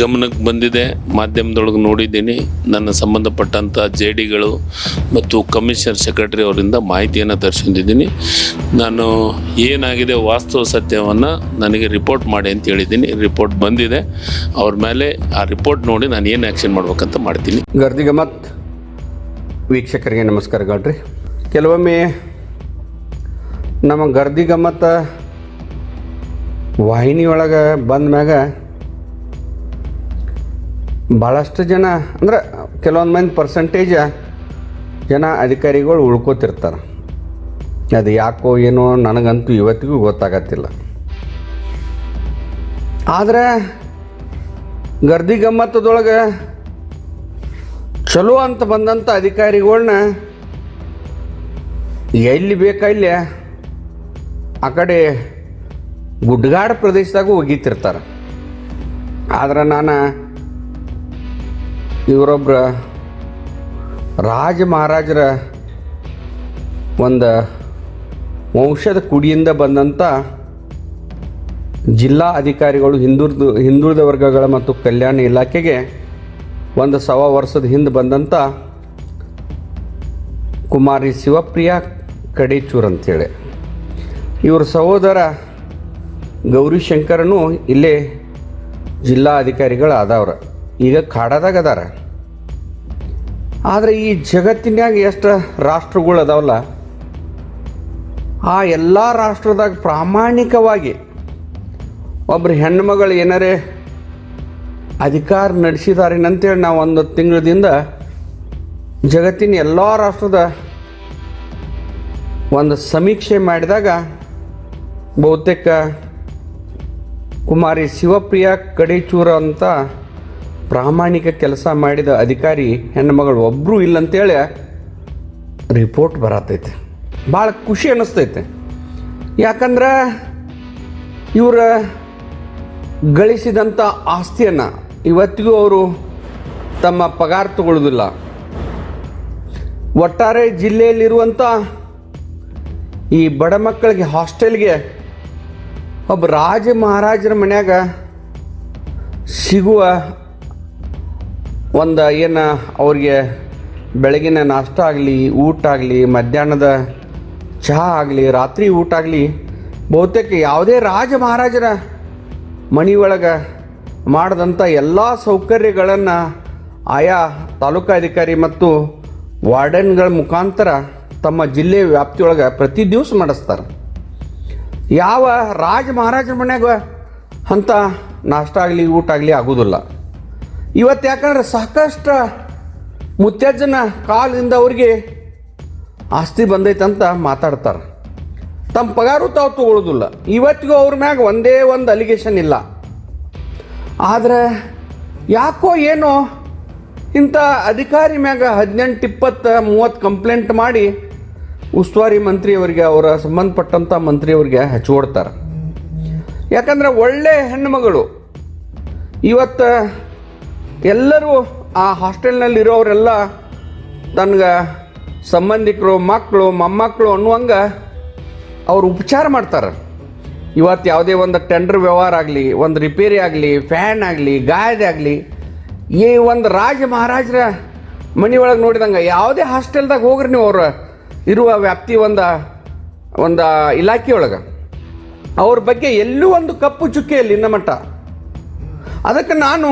ಗಮನಕ್ಕೆ ಬಂದಿದೆ. ಮಾಧ್ಯಮದೊಳಗೆ ನೋಡಿದ್ದೀನಿ. ನನ್ನ ಸಂಬಂಧಪಟ್ಟಂಥ ಜೆ ಡಿಗಳು ಮತ್ತು ಕಮಿಷನರ್ ಸೆಕ್ರೆಟರಿ ಅವರಿಂದ ಮಾಹಿತಿಯನ್ನು ತರಿಸಿದ್ದೀನಿ ನಾನು ಏನಾಗಿದೆ ವಾಸ್ತವ ಸತ್ಯವನ್ನು ನನಗೆ ರಿಪೋರ್ಟ್ ಮಾಡಿ ಅಂತ ಹೇಳಿದ್ದೀನಿ. ರಿಪೋರ್ಟ್ ಬಂದಿದೆ. ಅವ್ರ ಮೇಲೆ ಆ ರಿಪೋರ್ಟ್ ನೋಡಿ ನಾನು ಏನು ಆ್ಯಕ್ಷನ್ ಮಾಡ್ಬೇಕಂತ ಮಾಡ್ತೀನಿ. ಗರ್ದಿಗಮತ್ ವೀಕ್ಷಕರಿಗೆ ನಮಸ್ಕಾರಗಳ್ರಿ. ಕೆಲವೊಮ್ಮೆ ನಮ್ಮ ಗರ್ದಿಗಮ್ಮತ್ತ ವಾಹಿನಿಯೊಳಗೆ ಬಂದ ಮ್ಯಾಗ ಭಾಳಷ್ಟು ಜನ, ಅಂದ್ರೆ ಕೆಲವೊಂದು ಮಂದಿ ಪರ್ಸಂಟೇಜ ಜನ ಅಧಿಕಾರಿಗಳು ಉಳ್ಕೋತಿರ್ತಾರೆ. ಅದು ಯಾಕೋ ಏನೋ ನನಗಂತೂ ಇವತ್ತಿಗೂ ಗೊತ್ತಾಗತ್ತಿಲ್ಲ. ಆದರೆ ಗರ್ದಿ ಗಮ್ಮತ್ತದೊಳಗೆ ಚಲೋ ಅಂತ ಬಂದಂಥ ಅಧಿಕಾರಿಗಳನ್ನ ಎಲ್ಲಿ ಬೇಕಲ್ಲಿ ಆ ಕಡೆ ಗುಡ್ಡಗಾಡ ಪ್ರದೇಶದಾಗೂ ಒಗೀತಿರ್ತಾರೆ. ಆದ್ರೆ ನಾನು ಇವರೊಬ್ಬರ ರಾಜ ಮಹಾರಾಜರ ಒಂದು ವಂಶದ ಕುಡಿಯಿಂದ ಬಂದಂಥ ಜಿಲ್ಲಾ ಅಧಿಕಾರಿಗಳು ಹಿಂದೂ ಹಿಂದುಳಿದ ವರ್ಗಗಳ ಮತ್ತು ಕಲ್ಯಾಣ ಇಲಾಖೆಗೆ ಒಂದು ಸವಾ ವರ್ಷದ ಹಿಂದೆ ಬಂದಂಥ ಕುಮಾರಿ ಶಿವಪ್ರಿಯ ಕಡೇಚೂರ್ ಅಂತೇಳಿ. ಇವ್ರ ಸಹೋದರ ಗೌರಿಶಂಕರನು ಇಲ್ಲೇ ಜಿಲ್ಲಾ ಅಧಿಕಾರಿಗಳು ಆದವ್ರ ಈಗ ಕಾಡದಾಗ ಅದಾರ. ಆದರೆ ಈ ಜಗತ್ತಿನ್ಯಾಗ ಎಷ್ಟು ರಾಷ್ಟ್ರಗಳು ಅದಾವಲ್ಲ, ಆ ಎಲ್ಲ ರಾಷ್ಟ್ರದಾಗ ಪ್ರಾಮಾಣಿಕವಾಗಿ ಒಬ್ಬರು ಹೆಣ್ಮಗಳು ಏನರೇ ಅಧಿಕಾರ ನಡೆಸಿದಾರೇನಂತೇಳಿ ನಾವು ಒಂದು ತಿಂಗಳದಿಂದ ಜಗತ್ತಿನ ಎಲ್ಲ ರಾಷ್ಟ್ರದ ಒಂದು ಸಮೀಕ್ಷೆ ಮಾಡಿದಾಗ ಬಹುತೇಕ ಕುಮಾರಿ ಶಿವಪ್ರಿಯ ಕಡೇಚೂರ ಅಂತ ಪ್ರಾಮಾಣಿಕ ಕೆಲಸ ಮಾಡಿದ ಅಧಿಕಾರಿ ಹೆಣ್ಣುಮಗಳು ಒಬ್ಬರೂ ಇಲ್ಲಂತೇಳಿ ರಿಪೋರ್ಟ್ ಬರತೈತೆ. ಭಾಳ ಖುಷಿ ಅನ್ನಿಸ್ತೈತೆ ಯಾಕಂದ್ರೆ ಇವರ ಗಳಿಸಿದಂಥ ಆಸ್ತಿಯನ್ನು ಇವತ್ತಿಗೂ ಅವರು ತಮ್ಮ ಪಗಾರ ತಗೊಳ್ಳೋದಿಲ್ಲ ಒಟ್ಟಾರೆ ಜಿಲ್ಲೆಯಲ್ಲಿರುವಂಥ ಈ ಬಡ ಮಕ್ಕಳಿಗೆ ಹಾಸ್ಟೆಲ್ಗೆ ಒಬ್ಬ ರಾಜ ಮಹಾರಾಜರ ಮನ್ಯಾಗ ಸಿಗುವ ಒಂದು ಏನು ಅವ್ರಿಗೆ ಬೆಳಗಿನ ನಾಷ್ಟ ಆಗಲಿ, ಊಟ ಆಗಲಿ, ಮಧ್ಯಾಹ್ನದ ಚಹಾ ಆಗಲಿ, ರಾತ್ರಿ ಊಟ ಆಗಲಿ, ಬಹುತೇಕ ಯಾವುದೇ ರಾಜ ಮಹಾರಾಜರ ಮನೆಯೊಳಗೆ ಮಾಡಿದಂಥ ಎಲ್ಲ ಸೌಕರ್ಯಗಳನ್ನು ಆಯಾ ತಾಲೂಕಾಧಿಕಾರಿ ಮತ್ತು ವಾರ್ಡನ್ಗಳ ಮುಖಾಂತರ ತಮ್ಮ ಜಿಲ್ಲೆ ವ್ಯಾಪ್ತಿಯೊಳಗೆ ಪ್ರತಿ ದಿವಸ ಮಾಡಿಸ್ತಾರೆ. ಯಾವ ರಾಜ ಮಹಾರಾಜರ ಮನ್ಯಾಗ ಅಂಥ ನಾಷ್ಟ ಆಗಲಿ, ಊಟ ಆಗಲಿ ಆಗೋದಿಲ್ಲ. ಇವತ್ತು ಯಾಕಂದ್ರೆ ಸಾಕಷ್ಟು ಮುತ್ಯಜ್ಜನ ಕಾಲದಿಂದ ಅವ್ರಿಗೆ ಆಸ್ತಿ ಬಂದೈತೆ ಅಂತ ಮಾತಾಡ್ತಾರೆ. ತಮ್ಮ ಪಗಾರು ತಾವು ತಗೊಳ್ಳೋದಿಲ್ಲ ಇವತ್ತಿಗೂ ಅವ್ರ ಮ್ಯಾಗ ಒಂದೇ ಒಂದು ಅಲಿಗೇಷನ್ ಇಲ್ಲ. ಆದರೆ ಯಾಕೋ ಏನೋ ಇಂಥ ಅಧಿಕಾರಿ ಮ್ಯಾಗ ಹದಿನೆಂಟು, ಇಪ್ಪತ್ತು, ಮೂವತ್ತು ಕಂಪ್ಲೇಂಟ್ ಮಾಡಿ ಉಸ್ತುವಾರಿ ಮಂತ್ರಿಯವರಿಗೆ ಅವರ ಸಂಬಂಧಪಟ್ಟಂಥ ಮಂತ್ರಿಯವರಿಗೆ ಹಚ್ಚಿಕೊಡ್ತಾರೆ ಯಾಕಂದ್ರೆ ಒಳ್ಳೆ ಹೆಣ್ಣುಮಗಳು. ಇವತ್ತು ಎಲ್ಲರೂ ಆ ಹಾಸ್ಟೆಲ್ನಲ್ಲಿರೋರೆಲ್ಲ ತನ್ಗೆ ಸಂಬಂಧಿಕರು ಮಕ್ಕಳು ಮೊಮ್ಮಕ್ಕಳು ಅನ್ನುವಂಗೆ ಅವ್ರು ಉಪಚಾರ ಮಾಡ್ತಾರೆ. ಇವತ್ತು ಯಾವುದೇ ಒಂದು ಟೆಂಡರ್ ವ್ಯವಹಾರ ಆಗಲಿ, ಒಂದು ರಿಪೇರಿ ಆಗಲಿ ಫ್ಯಾನ್ ಆಗಲಿ, ಗಾಯದೆ ಆಗಲಿ, ಈ ಒಂದು ರಾಜ ಮಹಾರಾಜರ ಮನೆ ಒಳಗೆ ನೋಡಿದಂಗೆ ಯಾವುದೇ ಹಾಸ್ಟೆಲ್ದಾಗ ಹೋಗ್ರಿ ನೀವು ಅವರು ಇರುವ ವ್ಯಾಪ್ತಿ ಒಂದು ಒಂದು ಇಲಾಖೆಯೊಳಗೆ ಅವ್ರ ಬಗ್ಗೆ ಎಲ್ಲೂ ಒಂದು ಕಪ್ಪು ಚುಕ್ಕೆ ನಮ್ಮ ಇನ್ನ ಮಟ್ಟ. ಅದಕ್ಕೆ ನಾನು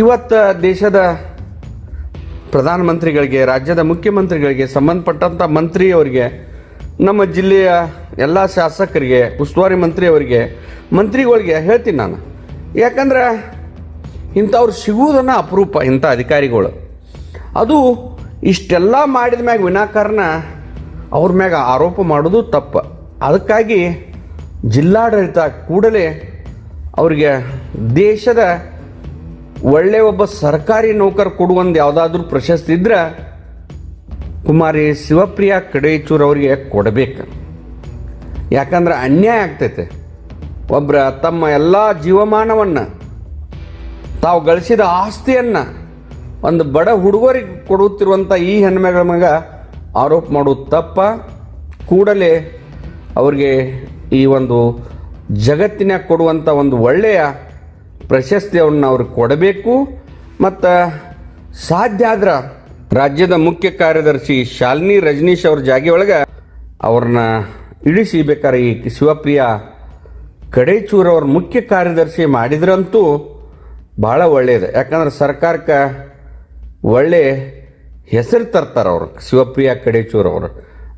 ಇವತ್ತು ದೇಶದ ಪ್ರಧಾನಮಂತ್ರಿಗಳಿಗೆ, ರಾಜ್ಯದ ಮುಖ್ಯಮಂತ್ರಿಗಳಿಗೆ ಸಂಬಂಧಪಟ್ಟಂಥ ಮಂತ್ರಿಯವರಿಗೆ, ನಮ್ಮ ಜಿಲ್ಲೆಯ ಎಲ್ಲ ಶಾಸಕರಿಗೆ, ಉಸ್ತುವಾರಿ ಮಂತ್ರಿಯವರಿಗೆ, ಮಂತ್ರಿಗಳಿಗೆ ಹೇಳ್ತೀನಿ ನಾನು. ಯಾಕಂದ್ರೆ ಇಂಥವ್ರು ಸಿಗುವುದನ್ನು ಅಪರೂಪ, ಇಂಥ ಅಧಿಕಾರಿಗಳು. ಅದು ಇಷ್ಟೆಲ್ಲ ಮಾಡಿದ ಮ್ಯಾಗ ವಿನಾಕಾರಣ ಅವ್ರ ಮ್ಯಾಗ ಆರೋಪ ಮಾಡೋದು ತಪ್ಪು. ಅದಕ್ಕಾಗಿ ಜಿಲ್ಲಾಡಳಿತ ಕೂಡಲೇ ಅವರಿಗೆ ದೇಶದ ಒಳ್ಳೆಯ ಒಬ್ಬ ಸರ್ಕಾರಿ ನೌಕರ ಕೊಡುವಂದು ಯಾವುದಾದ್ರೂ ಪ್ರಶಸ್ತಿ ಇದ್ರೆ ಕುಮಾರಿ ಶಿವಪ್ರಿಯ ಕಡೇಚೂರ್ ಅವರಿಗೆ ಕೊಡಬೇಕು. ಯಾಕಂದ್ರೆ ಅನ್ಯಾಯ ಆಗ್ತೈತೆ. ಒಬ್ಬರ ತಮ್ಮ ಎಲ್ಲ ಜೀವಮಾನವನ್ನು ತಾವು ಗಳಿಸಿದ ಆಸ್ತಿಯನ್ನು ಒಂದು ಬಡ ಹುಡುಗರಿಗೆ ಕೊಡುತ್ತಿರುವಂಥ ಈ ಹೆಣ್ಮಗಳ ಮಗ ಆರೋಪ ಮಾಡೋದು ತಪ್ಪ. ಕೂಡಲೇ ಅವರಿಗೆ ಈ ಒಂದು ಜಗತ್ತಿನ ಕೊಡುವಂಥ ಒಂದು ಒಳ್ಳೆಯ ಪ್ರಶಸ್ತಿಯನ್ನು ಅವ್ರಿಗೆ ಕೊಡಬೇಕು ಮತ್ತು ಸಾಧ್ಯ ಆದ್ರೆ ರಾಜ್ಯದ ಮುಖ್ಯ ಕಾರ್ಯದರ್ಶಿ ಶಾಲಿನಿ ರಜನೀಶ್ ಅವ್ರ ಜಾಗೆ ಒಳಗೆ ಅವ್ರನ್ನ ಇಳಿಸಿ ಬೇಕಾದ್ರೆ ಈ ಶಿವಪ್ರಿಯ ಕಡೇಚೂರ್ ಅವ್ರ ಮುಖ್ಯ ಕಾರ್ಯದರ್ಶಿ ಮಾಡಿದ್ರಂತೂ ಭಾಳ ಒಳ್ಳೆಯದು ಯಾಕಂದ್ರೆ ಸರ್ಕಾರಕ್ಕೆ ಒಳ್ಳೆ ಹೆಸರು ತರ್ತಾರೆ ಅವರು, ಶಿವಪ್ರಿಯ ಕಡೇಚೂರ್ ಅವರು.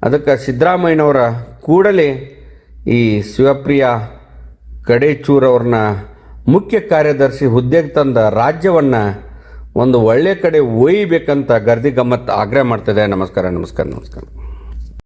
ಅದಕ್ಕೆ ಸಿದ್ದರಾಮಯ್ಯನವರ ಕೂಡಲೇ ಈ ಶಿವಪ್ರಿಯ ಕಡೇಚೂರ್ ಅವ್ರನ್ನ ಮುಖ್ಯ ಕಾರ್ಯದರ್ಶಿ ಹುದ್ದೆಗೆ ತಂದ ರಾಜ್ಯವನ್ನು ಒಂದು ಒಳ್ಳೆ ಕಡೆ ಒಯ್ಯಬೇಕಂತ ಗರ್ದಿ ಗಮ್ಮತ್ ಆಗ್ರಹ ಮಾಡ್ತಿದೆ. ನಮಸ್ಕಾರ ನಮಸ್ಕಾರ ನಮಸ್ಕಾರ.